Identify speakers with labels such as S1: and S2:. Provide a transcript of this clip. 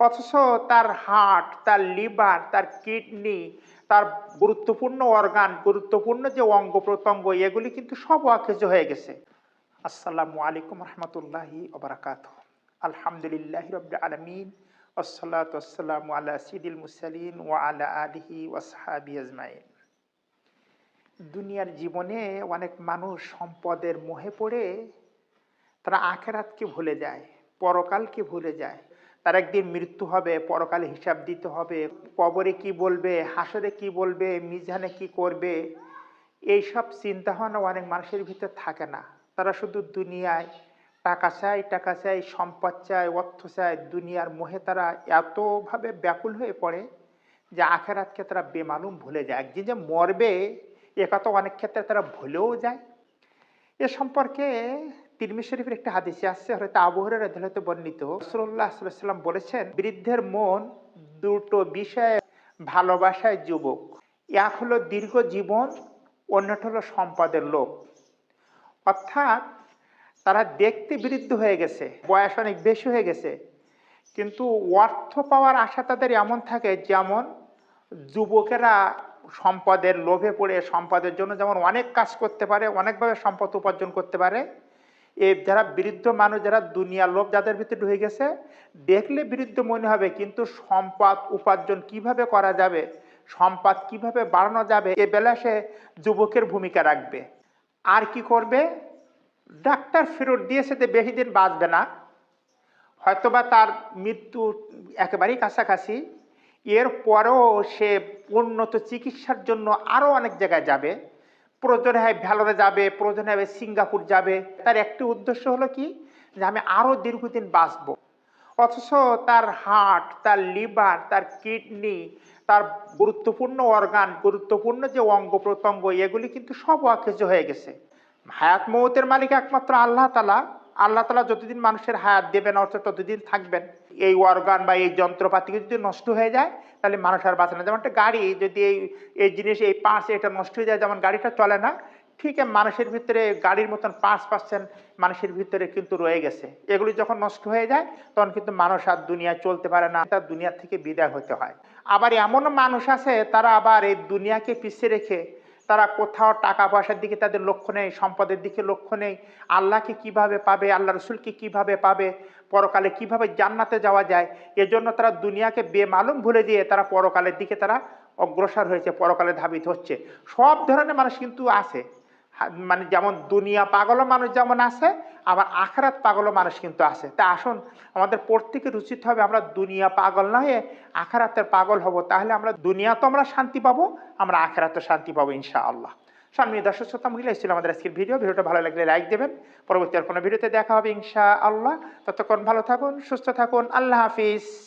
S1: অথচ তার হার্ট তার লিভার তার কিডনি তার গুরুত্বপূর্ণ অর্গান গুরুত্বপূর্ণ যে অঙ্গ প্রত্যঙ্গ, এগুলি কিন্তু সব অকেজ হয়ে গেছে। আসসালামু আলাইকুম রহমতুল্লাহি ওবরাকাত আলহামদুলিল্লাহ রব আলমিন। ওসলাত আসসালামু আলা সিদিল মুসালিন ও আলা আলিহি ওয়াসহাবি আজমাইন। দুনিয়ার জীবনে অনেক মানুষ সম্পদের মোহে পড়ে, তারা আখেরাতকে ভুলে যায়, পরকালকে ভুলে যায়। তার একদিন মৃত্যু হবে, পরকালে হিসাব দিতে হবে। কবরে কি বলবে, হাসরে কি বলবে, মিজানে কি করবে? এইসব চিন্তাভাবনা অনেক মানুষের ভিতর থাকে না। তারা শুধু দুনিয়ায় টাকা চায় টাকা চায়, সম্পদ চায়, অর্থ চায়। দুনিয়ার মোহে তারা এতভাবে ব্যাকুল হয়ে পড়ে যে আখেরাতকে তারা বেমালুম ভুলে যায়। একদিন যে মরবে, এ কথা অনেক ক্ষেত্রে তারা ভুলেও যায়। এ সম্পর্কে তিরমি শরীফের একটা হাদিসে আসছে হয়তো আবহরের হয়তো বর্ণিত। রসুল্লাহ সাল্লাম বলেছেন, বৃদ্ধের মন দুটো বিষয়ে ভালোবাসায় যুবক। এক হলো দীর্ঘ জীবন, অন্যটা হলো সম্পদের লোক অর্থাৎ তারা দেখতে বৃদ্ধ হয়ে গেছে, বয়স অনেক বেশি হয়ে গেছে, কিন্তু অর্থ পাওয়ার আশা তাদের এমন থাকে যেমন যুবকেরা সম্পদের লোভে পড়ে, সম্পদের জন্য যেমন অনেক কাজ করতে পারে, অনেকভাবে সম্পদ উপার্জন করতে পারে এই যারা বৃদ্ধ মানুষ, যারা দুনিয়ার লোভ যাদের ভিতরে ঢুকে গেছে, দেখলে বৃদ্ধ মনে হবে, কিন্তু সম্পদ উপার্জন কীভাবে করা যাবে, সম্পদ কীভাবে বাড়ানো যাবে, এ বেলা সে যুবকের ভূমিকা রাখবে। আর কি করবে? ডাক্তার ফেরত দিয়েছে যে বেশি দিন বাঁচবে না। হয়তোবা তার মৃত্যু একেবারেই কাছাকাছি। এর পরেও সে উন্নত চিকিৎসার জন্য আরও অনেক জায়গায় যাবে। প্রয়োজনে হয় ভ্যালোরে যাবে, প্রয়োজনে হবে সিঙ্গাপুর যাবে। তার একটি উদ্দেশ্য হলো কি? যে আমি আরও দীর্ঘদিন বাঁচবো। অথচ তার হার্ট, তার লিভার, তার কিডনি, তার গুরুত্বপূর্ণ অর্গান, গুরুত্বপূর্ণ যে অঙ্গ প্রত্যঙ্গ, এগুলি কিন্তু সব অকেজ হয়ে গেছে। হায়াত মৌতের মালিক একমাত্র আল্লাহ তালা। আল্লাহ তালা যতদিন মানুষের হায়াত দেবেন, অর্থাৎ ততদিন থাকবেন এই অর্গান বা এই যন্ত্রপাতি যদি নষ্ট হয়ে যায়, তাহলে মানুষ আর বাঁচে না। যেমন একটা গাড়ি, যদি এই এই জিনিস, এই পার্টস এটা নষ্ট হয়ে যায়, যেমন গাড়িটা চলে না, ঠিক মানুষের ভিতরে গাড়ির মতন পাঁচ পার্সেন্ট মানুষের ভিতরে কিন্তু রয়ে গেছে। এগুলি যখন নষ্ট হয়ে যায়, তখন কিন্তু মানুষ আর দুনিয়ায় চলতে পারে না, তার দুনিয়া থেকে বিদায় হতে হয়। আবার এমনও মানুষ আছে, তারা আবার এই দুনিয়াকে পিছিয়ে রেখে তারা কোথাও টাকা পয়সার দিকে তাদের লক্ষ্য নেই, সম্পদের দিকে লক্ষ্য নেই। আল্লাহকে কীভাবে পাবে, আল্লাহ রসুলকে কীভাবে পাবে, পরকালে কীভাবে জান্নাতে যাওয়া যায়, এজন্য তারা দুনিয়াকে বেমালুম ভুলে দিয়ে তারা পরকালের দিকে তারা অগ্রসর হয়েছে, পরকালে ধাবিত হচ্ছে। সব ধরনের মানুষ কিন্তু আছে। মানে যেমন দুনিয়া পাগল মানুষ যেমন আছে, আবার আখরাত পাগল মানুষ কিন্তু আছে। তা আসুন, আমাদের প্রত্যেকের উচিত হবে আমরা দুনিয়া পাগল না হয়ে আখরাতের পাগল হব। তাহলে আমরা দুনিয়া তো আমরা শান্তি পাবো, আমরা আখরাতে শান্তি পাবো ইনশা আল্লাহ সামনে দর্শক শ্রোতা, মহিলা ছিল আমাদের আজকের ভিডিও। ভিডিওটা ভালো লাগলে লাইক দেবেন। পরবর্তী আর কোনো ভিডিওতে দেখা হবে ইনশা আল্লাহ ততক্ষণ ভালো থাকুন, সুস্থ থাকুন। আল্লাহ হাফিজ।